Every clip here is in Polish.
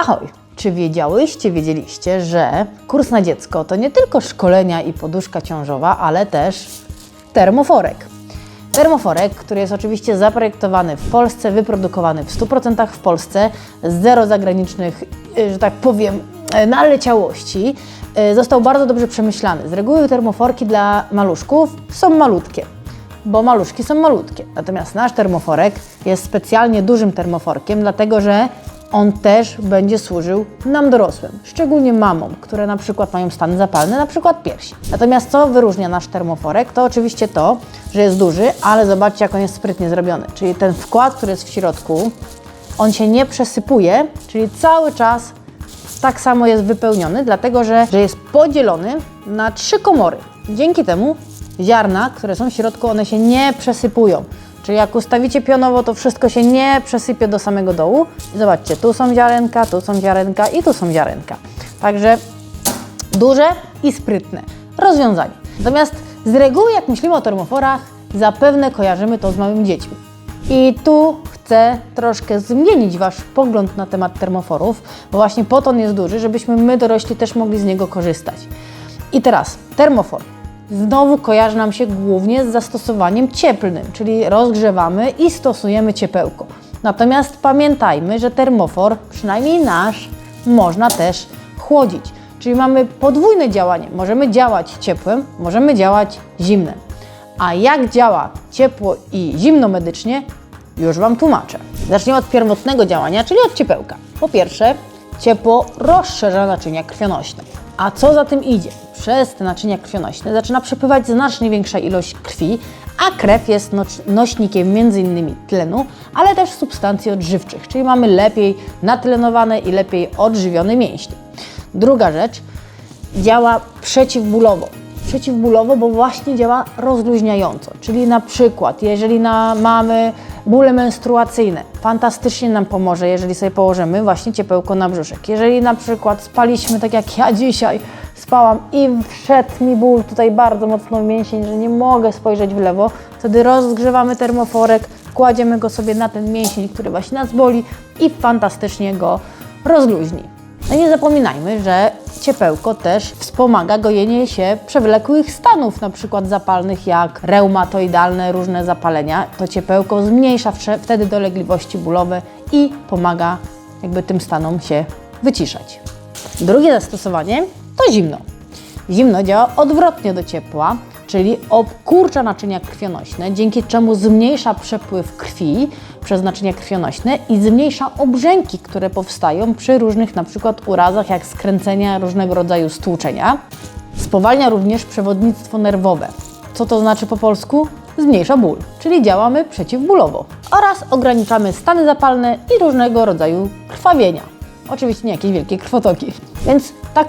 Ahoj! Czy wiedziałyście, wiedzieliście, że kurs na dziecko to nie tylko szkolenia i poduszka ciążowa, ale też termoforek? Termoforek, który jest oczywiście zaprojektowany w Polsce, wyprodukowany w 100% w Polsce, zero zagranicznych, y, że tak powiem, y, naleciałości, y, został bardzo dobrze przemyślany. Z reguły termoforki dla maluszków są malutkie bo maluszki są malutkie. Natomiast nasz termoforek jest specjalnie dużym termoforkiem, dlatego że on też będzie służył nam dorosłym, szczególnie mamom, które na przykład mają stany zapalne, na przykład piersi. Natomiast co wyróżnia nasz termoforek, to oczywiście to, że jest duży, ale zobaczcie jak on jest sprytnie zrobiony. Czyli ten wkład, który jest w środku, on się nie przesypuje, czyli cały czas tak samo jest wypełniony, dlatego że, że jest podzielony na trzy komory. Dzięki temu ziarna, które są w środku, one się nie przesypują. Czyli jak ustawicie pionowo, to wszystko się nie przesypie do samego dołu. Zobaczcie, tu są ziarenka, tu są ziarenka i tu są ziarenka. Także duże i sprytne rozwiązanie. Natomiast z reguły, jak myślimy o termoforach, zapewne kojarzymy to z małymi dziećmi. I tu chcę troszkę zmienić Wasz pogląd na temat termoforów, bo właśnie po to on jest duży, żebyśmy my dorośli też mogli z niego korzystać. I teraz termofor. Znowu kojarzy nam się głównie z zastosowaniem cieplnym, czyli rozgrzewamy i stosujemy ciepełko. Natomiast pamiętajmy, że termofor, przynajmniej nasz, można też chłodzić. Czyli mamy podwójne działanie. Możemy działać ciepłem, możemy działać zimnem. A jak działa ciepło i zimno medycznie, już Wam tłumaczę. Zaczniemy od pierwotnego działania, czyli od ciepełka. Po pierwsze, ciepło rozszerza naczynia krwionośne. A co za tym idzie? Przez te naczynia krwionośne zaczyna przepływać znacznie większa ilość krwi, a krew jest nośnikiem m.in. tlenu, ale też substancji odżywczych, czyli mamy lepiej natlenowane i lepiej odżywione mięśnie. Druga rzecz, działa przeciwbólowo. Przeciwbólowo, bo właśnie działa rozluźniająco. Czyli na przykład, jeżeli na, mamy bóle menstruacyjne, fantastycznie nam pomoże, jeżeli sobie położymy właśnie ciepełko na brzuszek. Jeżeli na przykład spaliśmy, tak jak ja dzisiaj spałam i wszedł mi ból tutaj bardzo mocno w mięsień, że nie mogę spojrzeć w lewo, wtedy rozgrzewamy termoforek, kładziemy go sobie na ten mięsień, który właśnie nas boli i fantastycznie go rozluźni. No nie zapominajmy, że ciepełko też wspomaga gojenie się przewlekłych stanów, na przykład zapalnych jak reumatoidalne, różne zapalenia. To ciepełko zmniejsza wtedy dolegliwości bólowe i pomaga jakby tym stanom się wyciszać. Drugie zastosowanie to zimno. Zimno działa odwrotnie do ciepła, czyli obkurcza naczynia krwionośne, dzięki czemu zmniejsza przepływ krwi przez naczynia krwionośne i zmniejsza obrzęki, które powstają przy różnych na przykład urazach, jak skręcenia, różnego rodzaju stłuczenia. Spowalnia również przewodnictwo nerwowe. Co to znaczy po polsku? Zmniejsza ból, czyli działamy przeciwbólowo. Oraz ograniczamy stany zapalne i różnego rodzaju krwawienia. Oczywiście nie jakieś wielkie krwotoki. Więc tak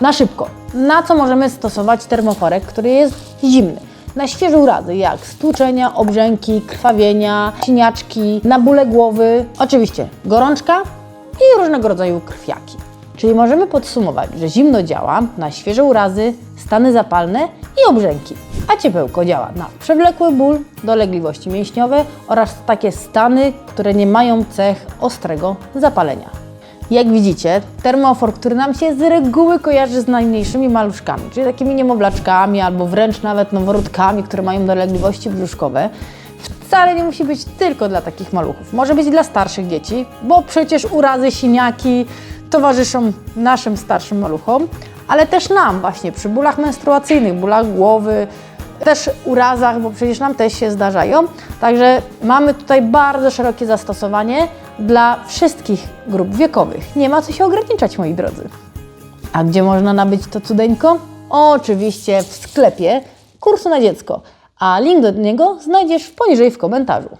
na szybko. Na co możemy stosować termoforek, który jest zimny? Na świeże urazy, jak stłuczenia, obrzęki, krwawienia, siniaczki, na bóle głowy, oczywiście gorączka i różnego rodzaju krwiaki. Czyli możemy podsumować, że zimno działa na świeże urazy, stany zapalne i obrzęki, a ciepełko działa na przewlekły ból, dolegliwości mięśniowe oraz takie stany, które nie mają cech ostrego zapalenia. Jak widzicie, termofor, który nam się z reguły kojarzy z najmniejszymi maluszkami, czyli takimi niemowlaczkami albo wręcz nawet noworodkami, które mają dolegliwości brzuszkowe, wcale nie musi być tylko dla takich maluchów. Może być dla starszych dzieci, bo przecież urazy, siniaki towarzyszą naszym starszym maluchom, ale też nam właśnie przy bólach menstruacyjnych, bólach głowy, też urazach, bo przecież nam też się zdarzają. Także mamy tutaj bardzo szerokie zastosowanie dla wszystkich grup wiekowych. Nie ma co się ograniczać, moi drodzy. A gdzie można nabyć to cudeńko? Oczywiście w sklepie kursu na dziecko, a link do niego znajdziesz poniżej w komentarzu.